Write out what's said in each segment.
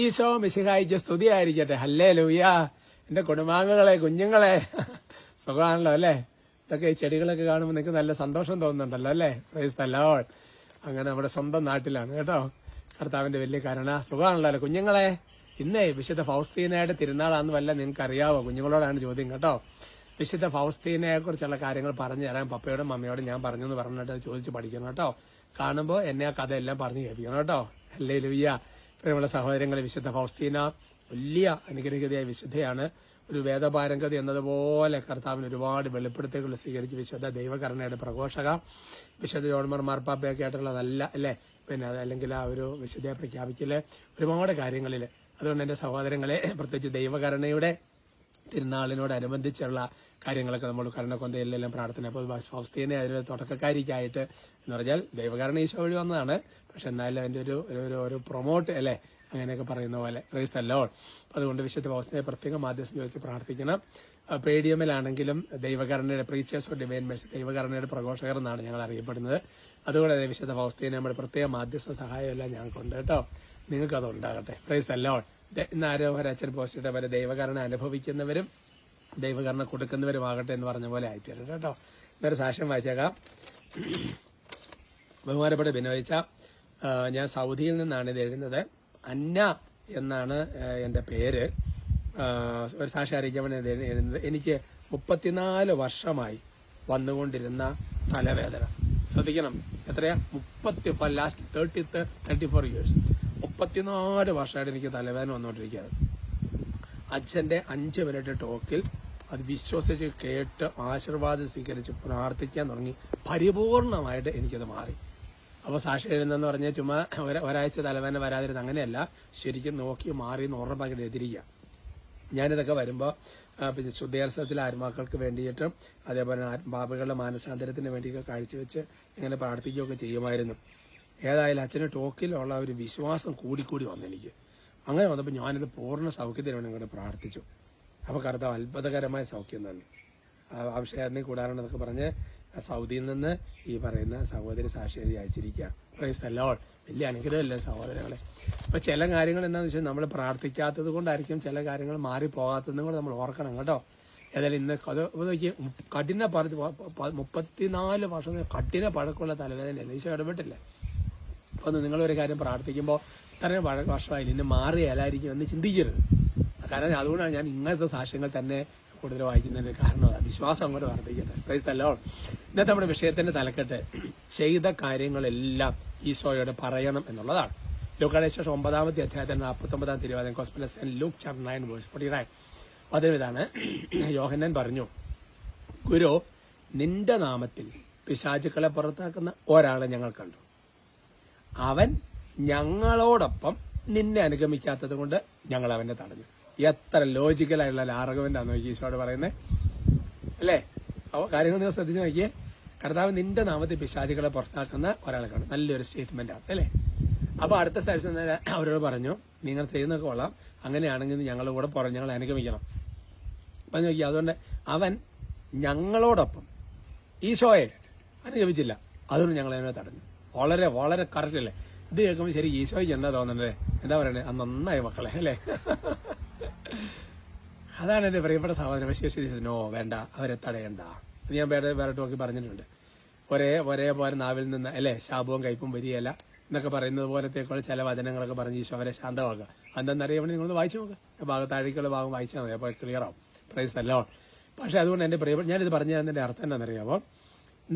ഈശോ മിശിഹായിക്ക് സ്തുതിയായിരിക്കട്ടെ. ഹല്ലേ ലൂയ എന്റെ കുടുംബാംഗങ്ങളെ കുഞ്ഞുങ്ങളെ. സുഖമാണല്ലോ അല്ലേ? ഇതൊക്കെ ഈ ചെടികളൊക്കെ കാണുമ്പോൾ നിങ്ങൾക്ക് നല്ല സന്തോഷം തോന്നുന്നുണ്ടല്ലോ അല്ലേ? പ്രൈസ് തല്ലോൾ അങ്ങനെ നമ്മുടെ സ്വന്തം നാട്ടിലാണ് കേട്ടോ? കർത്താവിന്റെ വലിയ കരുണ. സുഖമാണല്ലോ അല്ലേ കുഞ്ഞുങ്ങളെ? ഇന്നേ വിശുദ്ധ ഫൗസ്തീനയുടെ തിരുനാളാന്ന് വല്ല നിങ്ങൾക്ക് അറിയാവോ കുഞ്ഞുങ്ങളോടാണ് ചോദ്യം കേട്ടോ? വിശുദ്ധ ഫൗസ്തീനയെ കുറിച്ചുള്ള കാര്യങ്ങൾ പറഞ്ഞു തരാൻ പപ്പയോടും മമ്മയോടും ഞാൻ പറഞ്ഞു എന്ന് പറഞ്ഞിട്ട് ചോദിച്ച് പഠിക്കണം കേട്ടോ? കാണുമ്പോൾ എന്നെ ആ കഥയെല്ലാം പറഞ്ഞു കേൾപ്പിക്കണം കേട്ടോ? അല്ലേ ലുയ്യ പ്രിയമുള്ള സഹോദരങ്ങളെ വിശുദ്ധ ഫൗസ്തീന വലിയ അനുഗ്രഹീതയായ വിശുദ്ധയാണ്. ഒരു വേദപാരംഗത എന്നതുപോലെ കർത്താവിന് ഒരുപാട് വെളിപ്പെടുത്തുകൾ സ്വീകരിച്ച് വിശുദ്ധ ദൈവകരണയുടെ പ്രഘോഷക വിശുദ്ധ ജോൺമർ മാർപ്പാപ്പയൊക്കെ ആയിട്ടുള്ള നല്ല അല്ലേ? പിന്നെ അല്ലെങ്കിൽ ആ ഒരു വിശുദ്ധയെ പ്രഖ്യാപിക്കൽ ഒരുപാട് കാര്യങ്ങളിൽ അതുകൊണ്ട് എന്റെ സഹോദരങ്ങളെ പ്രത്യേകിച്ച് ദൈവകരണയുടെ തിരുനാളിനോടനുബന്ധിച്ചുള്ള കാര്യങ്ങളൊക്കെ നമ്മൾ കരുണക്കൊന്തയിലെല്ലാം പ്രാർത്ഥന അപ്പോൾ ഫൗസ്തീനെ അതിൽ തുടക്കക്കാരിക്കായിട്ട് എന്ന് പറഞ്ഞാൽ ദൈവകാരണ ഈശോ വഴി വന്നതാണ്. പക്ഷെ എന്നാലും അതിന്റെ ഒരു ഒരു- ഒരു പ്രൊമോട്ട് അല്ലേ? അങ്ങനെയൊക്കെ പറയുന്ന പോലെ. റേസ് അല്ലോ അതുകൊണ്ട് വിശുദ്ധ ഫൗസ്തീനെ പ്രത്യേകം മാധ്യസ്ഥം ചോദിച്ച് പ്രാർത്ഥിക്കണം. പേടിയമ്മിലാണെങ്കിലും ദൈവകരണയുടെ പ്രീച്ചേഴ്സ് ഓഫ് ഡിവൈൻ മെസ് ദൈവകരണയുടെ പ്രഘോഷകർ എന്നാണ് ഞങ്ങൾ അറിയപ്പെടുന്നത്. അതുകൊണ്ട് തന്നെ വിശുദ്ധ ഫൗസ്തീനെ നമ്മുടെ പ്രത്യേക മാധ്യസ്ഥ സഹായമെല്ലാം ഞങ്ങൾക്കുണ്ട് കേട്ടോ. നിങ്ങൾക്ക് ഉണ്ടാകട്ടെ. പ്രൈസ് അല്ലോ ഇന്ന് ആരോ ഒരച്ഛൻ പോസ്റ്റ് ഇട്ട പോലെ ദൈവകരണ അനുഭവിക്കുന്നവരും കൊടുക്കുന്നവരും കൊടുക്കുന്നവരുമാകട്ടെ എന്ന് പറഞ്ഞ പോലെ ആയിത്തീരും കേട്ടോ. ഇന്നൊരു സാക്ഷ്യം വായിച്ചേക്കാം. ബഹുമാനപ്പെട്ട ബിനോയിച്ച ഞാൻ സൗദിയിൽ നിന്നാണ് ഇത് എഴുതുന്നത്. അന്ന എന്നാണ് എന്റെ പേര്. ഒരു സാക്ഷി അറിയിക്കാൻ എഴുതുന്നത്. എനിക്ക് മുപ്പത്തിനാല് വർഷമായി വന്നുകൊണ്ടിരുന്ന തലവേദന. ശ്രദ്ധിക്കണം. എത്രയാ? മുപ്പത്തി last thirty thirty four years മുപ്പത്തിനാല് വർഷമായിട്ട് എനിക്ക് തലവേദന വന്നുകൊണ്ടിരിക്കുകയാണ്. അച്ഛന്റെ അഞ്ച് മിനിറ്റ് ടോക്കിൽ അത് വിശ്വസിച്ച് കേട്ട് ആശീർവാദം സ്വീകരിച്ച് പ്രാർത്ഥിക്കാൻ തുടങ്ങി. പരിപൂർണമായിട്ട് എനിക്കത് മാറി. അപ്പോൾ സാക്ഷി എഴുതുന്നതെന്ന് പറഞ്ഞാൽ ഒര- ഒരാഴ്ച തലവേദന വരാതിരുന്ന അങ്ങനെയല്ല. ശരിക്കും നോക്കി മാറി എന്ന് ഉറപ്പാക്കി എതിരിക്കുക ഞാനിതൊക്കെ വരുമ്പോൾ പിന്നെ ശുദ്ധീകരണത്തിൽ ആത്മാക്കൾക്ക് വേണ്ടിയിട്ടും അതേപോലെ ബാബുകളുടെ മാനസാന്തരത്തിന് വേണ്ടിയൊക്കെ കാഴ്ചവെച്ച് ഇങ്ങനെ പ്രാർത്ഥിക്കുകയൊക്കെ ചെയ്യുമായിരുന്നു. ഏതായാലും അച്ഛന് ടോക്കിലുള്ള ഒരു വിശ്വാസം കൂടിക്കൂടി വന്നു എനിക്ക്. അങ്ങനെ വന്നപ്പോൾ ഞാനിത് പൂർണ സൗഖ്യത്തിന് വേണ്ടി ഇങ്ങോട്ട് പ്രാർത്ഥിച്ചു. അപ്പോൾ കറുത്ത അത്ഭുതകരമായ സൗഖ്യം തന്നെ. ആവശ്യമായിരുന്നെ കൂടാറുണ്ടെന്നൊക്കെ പറഞ്ഞ് സൗദിയിൽ നിന്ന് ഈ പറയുന്ന സഹോദരി സാക്ഷി എഴുതി അയച്ചിരിക്കുക വലിയ അനുഗ്രഹമല്ല സഹോദരങ്ങളെ. അപ്പൊ ചില കാര്യങ്ങൾ എന്താണെന്ന് വെച്ചാൽ നമ്മൾ പ്രാർത്ഥിക്കാത്തത് കൊണ്ടായിരിക്കും ചില കാര്യങ്ങൾ മാറിപ്പോകാത്തതും കൂടെ നമ്മൾ ഓർക്കണം കേട്ടോ. ഏതായാലും ഇന്ന് നോക്കി കഠിന പറഞ്ഞു മുപ്പത്തിനാല് വർഷം കഠിന പഴക്കമുള്ള തലവേദന ഈശോ ഇടപെട്ടില്ലേ? അപ്പൊ നിങ്ങളൊരു കാര്യം പ്രാർത്ഥിക്കുമ്പോൾ ഇത്രയും പഴ വർഷമായി ഇന്ന് മാറിയാലായിരിക്കും എന്ന് ചിന്തിക്കരുത്. കാരണം അതുകൊണ്ടാണ് ഞാൻ ഇങ്ങനത്തെ സാക്ഷ്യങ്ങൾ തന്നെ കൂടുതൽ വായിക്കുന്നതിന് കാരണം വിശ്വാസം അങ്ങോട്ട് വർദ്ധിക്കട്ടെ. പ്രൈസ് അല്ലോ ഇന്നത്തെ നമ്മുടെ വിഷയത്തിന്റെ തലക്കെട്ട് ചെയ്ത കാര്യങ്ങളെല്ലാം ഈശോയോട് പറയണം എന്നുള്ളതാണ്. ലൂക്കാടെ ശേഷം ഒമ്പതാമത്തെ അധ്യായത്തിന് നാൽപ്പത്തി ഒമ്പതാം തിരുവാതിരം gospels Luke chapter nine verse forty nine അതിന് ഇതാണ് യോഹന്നൻ പറഞ്ഞു ഗുരു നിന്റെ നാമത്തിൽ പിശാചുക്കളെ പുറത്താക്കുന്ന ഒരാളെ ഞങ്ങൾ കണ്ടു. അവൻ ഞങ്ങളോടൊപ്പം നിന്നെ അനുഗമിക്കാത്തത് കൊണ്ട് ഞങ്ങൾ അവനെ തടഞ്ഞു. എത്ര ലോജിക്കലായിട്ടുള്ള ആർഗ്യുമെന്റ് ആണ് ഈശോട് പറയുന്നത്. അല്ലേ? കാര്യങ്ങൾ നിങ്ങൾ ശ്രദ്ധിച്ച് നോക്കിയേ. കർത്താവ് നിന്റെ നാമത്തിൽ പിശാചികളെ പുറത്താക്കുന്ന ഒരാളെ കാണും. നല്ലൊരു സ്റ്റേറ്റ്മെന്റ് ആണ് അല്ലേ? അപ്പൊ അടുത്ത സ്ഥലത്ത് അവരോട് പറഞ്ഞു നിങ്ങൾ ചെയ്യുന്നൊക്കെ കൊള്ളാം. അങ്ങനെയാണെങ്കിൽ ഞങ്ങളുടെ കൂടെ പുറം ഞങ്ങൾ അനുഗമിക്കണം. അപ്പൊ നോക്കി അതുകൊണ്ട് അവൻ ഞങ്ങളോടൊപ്പം ഈശോയെ അനുഗമിച്ചില്ല. അതുകൊണ്ട് ഞങ്ങൾ അതിനെ തടഞ്ഞു. വളരെ വളരെ കറക്റ്റ് അല്ലേ? ഇത് കേൾക്കുമ്പോൾ ശരി ഈശോയ്ക്ക് എന്താ തോന്നണ്ടേ? എന്താ പറയണേ ആ നന്നായി മക്കളെ അല്ലേ? അതാണ് എന്റെ പ്രിയപ്പെട്ട സഹോദരൻ വിശേഷിച്ച് നോ വേണ്ട അവരെ തടയണ്ട. ഇത് ഞാൻ വേറെ വേറെ നോക്കി പറഞ്ഞിട്ടുണ്ട്. ഒരേ ഒരേ പോലെ നാവിൽ നിന്ന് അല്ലേ ശാപവും കയ്പും വരികയല്ല എന്നൊക്കെ പറയുന്നത് പോലത്തേക്കുള്ള ചില വചനങ്ങളൊക്കെ പറഞ്ഞ് ഈശോ അവരെ ശാന്തമാക്കുക. അതെന്തെന്നറിയാമെങ്കിൽ നിങ്ങളൊന്ന് വായിച്ചു നോക്കുക ഭാഗം താഴേക്കുള്ള ഭാഗം വായിച്ചാൽ മതി. അപ്പോൾ ക്ലിയർ ആവും. പ്രൈസ് അല്ലോ പക്ഷെ അതുകൊണ്ട് എന്റെ പ്രിയപ്പെട്ട ഞാനിത് പറഞ്ഞു തന്നതിന്റെ അർത്ഥം എന്താണെന്നറിയാമോ?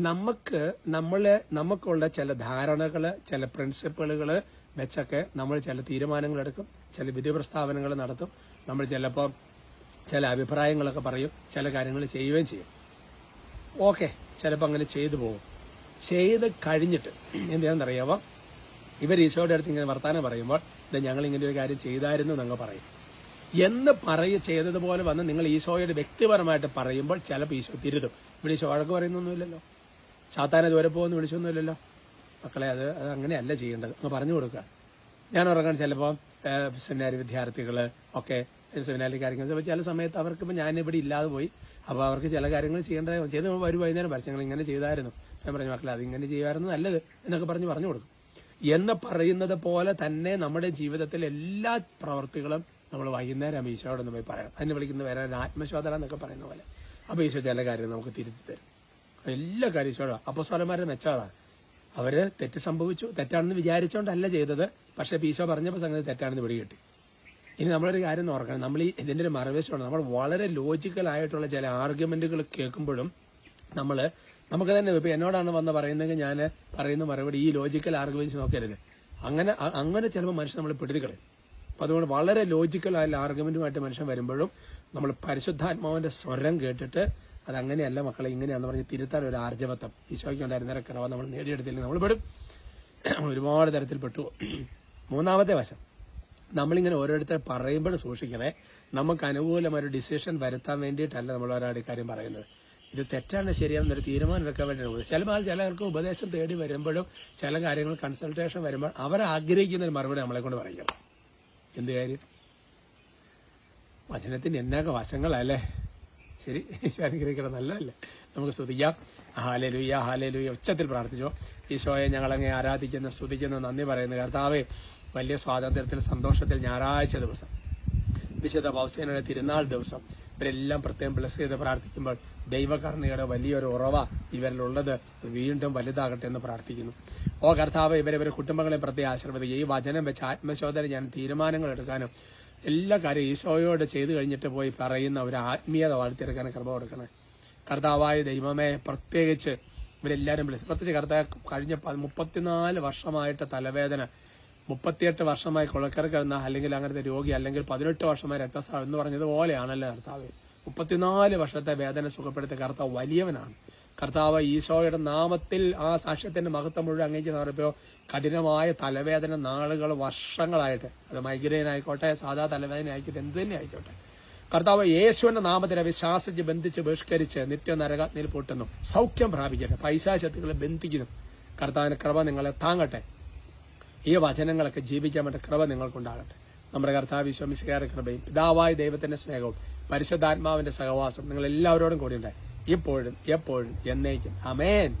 നമുക്ക് നമ്മളെ നമുക്കുള്ള ചില ധാരണകൾ ചില പ്രിൻസിപ്പിളുകൾ വെച്ചൊക്കെ നമ്മൾ ചില തീരുമാനങ്ങൾ എടുക്കും ചില വിധി പ്രസ്താവനകൾ നടത്തും. നമ്മൾ ചിലപ്പോൾ ചില അഭിപ്രായങ്ങളൊക്കെ പറയും ചില കാര്യങ്ങൾ ചെയ്യുകയും ചെയ്യും. ഓക്കെ. ചിലപ്പോൾ അങ്ങനെ ചെയ്തു പോകും. ചെയ്ത് കഴിഞ്ഞിട്ട് എന്താണെന്നറിയാമോ ഇവർ ഈശോയുടെ അടുത്ത് ഇങ്ങനെ വർത്താനം പറയുമ്പോൾ ഇത് ഞങ്ങൾ ഇങ്ങനെ ഒരു കാര്യം ചെയ്തായിരുന്നു എന്നങ്ങ് പറയും. എന്ന് പറയ ചെയ്തതുപോലെ വന്ന് നിങ്ങൾ ഈശോയോട് വ്യക്തിപരമായിട്ട് പറയുമ്പോൾ ചിലപ്പോൾ ഈശോ തിരുതും ഇവിടെ ഈശോ വഴക്ക് പറയുന്നൊന്നുമില്ലല്ലോ. ചാത്താനെ ദൂരെ പോകുമെന്ന് വിളിച്ചൊന്നുമില്ലല്ലോ. മക്കളെ അത് അത് അങ്ങനെയല്ല ചെയ്യേണ്ടത്. അങ്ങ് പറഞ്ഞു കൊടുക്കുക. ഞാൻ ഉറങ്ങാൻ ചിലപ്പോൾ സെമിനാരി വിദ്യാർത്ഥികൾ ഒക്കെ സെമിനാരി കാര്യങ്ങൾ ചില സമയത്ത് അവർക്ക് ഞാനിവിടെ ഇല്ലാതെ പോയി. അപ്പോൾ അവർക്ക് ചില കാര്യങ്ങൾ ചെയ്യേണ്ടത് ചെയ്ത് വരും വൈകുന്നേരം വരച്ച് ഞങ്ങൾ ഇങ്ങനെ ചെയ്തായിരുന്നു. ഞാൻ പറഞ്ഞു മക്കളെ അത് ഇങ്ങനെ ചെയ്യുമായിരുന്നു നല്ലത് എന്നൊക്കെ പറഞ്ഞ് പറഞ്ഞു കൊടുക്കും. എന്ന് പറയുന്നത് പോലെ തന്നെ നമ്മുടെ ജീവിതത്തിലെ എല്ലാ പ്രവൃത്തികളും നമ്മൾ വൈകുന്നേരം ഈശോയോടൊന്ന് പോയി പറയാം. അതിന് വിളിക്കുന്ന വേറെ ആത്മശോധന എന്നൊക്കെ പറയുന്ന പോലെ. അപ്പോൾ ഈശോ ചില കാര്യം നമുക്ക് തിരുത്തി തരും. എല്ലാ കാര്യം ഈശോടാ അപ്പസ്വലന്മാരുടെ മെച്ചാളാണ് അവർ തെറ്റ് സംഭവിച്ചു തെറ്റാണെന്ന് വിചാരിച്ചുകൊണ്ടല്ല ചെയ്തത്. പക്ഷെ ഈശോ പറഞ്ഞപ്പോൾ സംഗതി തെറ്റാണെന്ന് പിടികിട്ടി. ഇനി നമ്മളൊരു കാര്യം ഓർക്കണം. നമ്മൾ ഈ ഇതിന്റെ ഒരു മറുവശമാണ് നമ്മൾ വളരെ ലോജിക്കൽ ആയിട്ടുള്ള ചില ആർഗ്യുമെന്റുകൾ കേൾക്കുമ്പോഴും നമ്മൾ നമുക്ക് തന്നെ ഇപ്പൊ എന്നോടാണ് വന്ന് പറയുന്നെങ്കിൽ ഞാൻ പറയുന്ന മറുപടി ഈ ലോജിക്കൽ ആർഗ്യുമെന്റ്സ് നോക്കരുത്. അങ്ങനെ അങ്ങനെ ചിലപ്പോൾ മനുഷ്യൻ നമ്മൾ പിടികളയും അപ്പൊ അതുകൊണ്ട് വളരെ ലോജിക്കൽ ആയ ആർഗ്യുമെന്റുമായിട്ട് മനുഷ്യൻ വരുമ്പോഴും നമ്മൾ പരിശുദ്ധാത്മാവിന്റെ സ്വരം കേട്ടിട്ട് അത് അങ്ങനെയല്ല മക്കളെ ഇങ്ങനെയാന്ന് പറഞ്ഞ് തിരുത്താൻ ഒരു ആർജവത്വം. ഈശോയ്ക്ക് ഉണ്ടായിരുന്ന കുറവ് നമ്മൾ നേടിയെടുത്തില്ലെങ്കിൽ നമ്മൾ പെടും. ഒരുപാട് തരത്തിൽ പെട്ടു മൂന്നാമത്തെ വശം. നമ്മളിങ്ങനെ ഓരോരുത്തർ പറയുമ്പോഴും സൂക്ഷിക്കണേ. നമുക്ക് അനുകൂലമായ ഒരു ഡിസിഷൻ വരുത്താൻ വേണ്ടിയിട്ടല്ല നമ്മൾ ഒരാളുടെ കാര്യം പറയുന്നത്. ഇത് തെറ്റാണ് ശരിയാണെന്നൊരു തീരുമാനം എടുക്കാൻ വേണ്ടിയാണ് ചിലപ്പോൾ അത് ചിലർക്ക് ഉപദേശം തേടി വരുമ്പോഴും ചില കാര്യങ്ങൾ കൺസൾട്ടേഷൻ വരുമ്പോൾ അവർ ആഗ്രഹിക്കുന്ന ഒരു മറുപടി നമ്മളെ കൊണ്ട് പറയിക്കണം. എന്ത് കാര്യം? വചനത്തിന്റെ എന്നൊക്കെ വശങ്ങളല്ലേ? ശരി അനുഗ്രഹിക്കണം നല്ലതല്ലേ? നമുക്ക് സ്തുതിക്കാം. ഹാലലുയ്യ ഹാലലുയ്യ ഉച്ചത്തിൽ പ്രാർത്ഥിച്ചോ. ഈശോയെ ഞങ്ങളങ്ങെ ആരാധിക്കുന്ന സ്തുതിക്കുന്ന നന്ദി പറയുന്ന. കർത്താവെ വലിയ സ്വാതന്ത്ര്യത്തിൽ സന്തോഷത്തിൽ ഞായറാഴ്ച ദിവസം. വിശുദ്ധ പൗസേനയുടെ തിരുനാൾ ദിവസം. ഇവരെല്ലാം പ്രത്യേകം ബ്ലസ് ചെയ്ത് പ്രാർത്ഥിക്കുമ്പോൾ ദൈവകർണയുടെ വലിയൊരു ഉറവ ഇവരിലുള്ളത് വീണ്ടും വലുതാകട്ടെ എന്ന് പ്രാർത്ഥിക്കുന്നു. ഓ കർത്താവ് ഇവരെ ഇവരെ കുടുംബങ്ങളെ പ്രത്യേക ആശീർവദിക്കുക. ഈ വചനം വെച്ച് ആത്മശോധന ഞാൻ തീരുമാനങ്ങൾ എടുക്കാനും എല്ലാ കാര്യം ഈശോയോട് ചെയ്തു കഴിഞ്ഞിട്ട് പോയി പറയുന്ന ഒരു ആത്മീയത വളർത്തിയെടുക്കാനും കൃപ കൊടുക്കണേ കർത്താവായ ദൈവമേ പ്രത്യേകിച്ച് ഇവരെല്ലാവരും ബ്ലസ് പ്രത്യേകിച്ച് കർത്താവ് കഴിഞ്ഞ മുപ്പത്തിനാല് വർഷമായിട്ട് തലവേദന മുപ്പത്തിയെട്ട് വർഷമായി കുളക്കരക്കെന്ന അല്ലെങ്കിൽ അങ്ങനത്തെ രോഗി അല്ലെങ്കിൽ പതിനെട്ട് വർഷമായി രക്തസ്രാവം എന്ന് പറഞ്ഞത് പോലെയാണല്ലോ കർത്താവ്. മുപ്പത്തിനാല് വർഷത്തെ വേദന സുഖപ്പെടുത്തിയ കർത്താവ് വലിയവനാണ്. കർത്താവ് ഈശോയുടെ നാമത്തിൽ ആ സാക്ഷ്യത്തിന്റെ മഹത്വം മുഴുവൻ അങ്ങേക്ക് സമർപ്പിയോ കഠിനമായ തലവേദന നാളുകൾ വർഷങ്ങളായിട്ട്. അത് മൈഗ്രെയിൻ ആയിക്കോട്ടെ സാധാ തലവേദന ആയിക്കോട്ടെ എന്ത് തന്നെ ആയിക്കോട്ടെ. കർത്താവ് യേശുവിന്റെ നാമത്തിനെ വിശ്വാസിച്ച് ബന്ധിച്ച് ബഹിഷ്കരിച്ച് നിത്യ നരകാഗ്നിയിൽ പൊട്ടുന്നു. സൗഖ്യം പ്രാപിക്കട്ടെ പൈശാശക്തികളെ ബന്ധിക്കുന്നു. കർത്താവിന്റെ കൃപ നിങ്ങളെ താങ്ങട്ടെ. ഈ വചനങ്ങളൊക്കെ ജീവിക്കാൻ വേണ്ട കൃപ നിങ്ങൾക്കുണ്ടാകട്ടെ. നമ്മുടെ കർത്താവ് വിശ്വമിശികാരുടെ കൃപയും പിതാവായ ദൈവത്തിന്റെ സ്നേഹവും പരിശുദ്ധാത്മാവിന്റെ സഹവാസം നിങ്ങൾ എല്ലാവരോടും കൂടി ഉണ്ടായി ഇപ്പോഴും എപ്പോഴും എന്നേക്കും. അമേൻ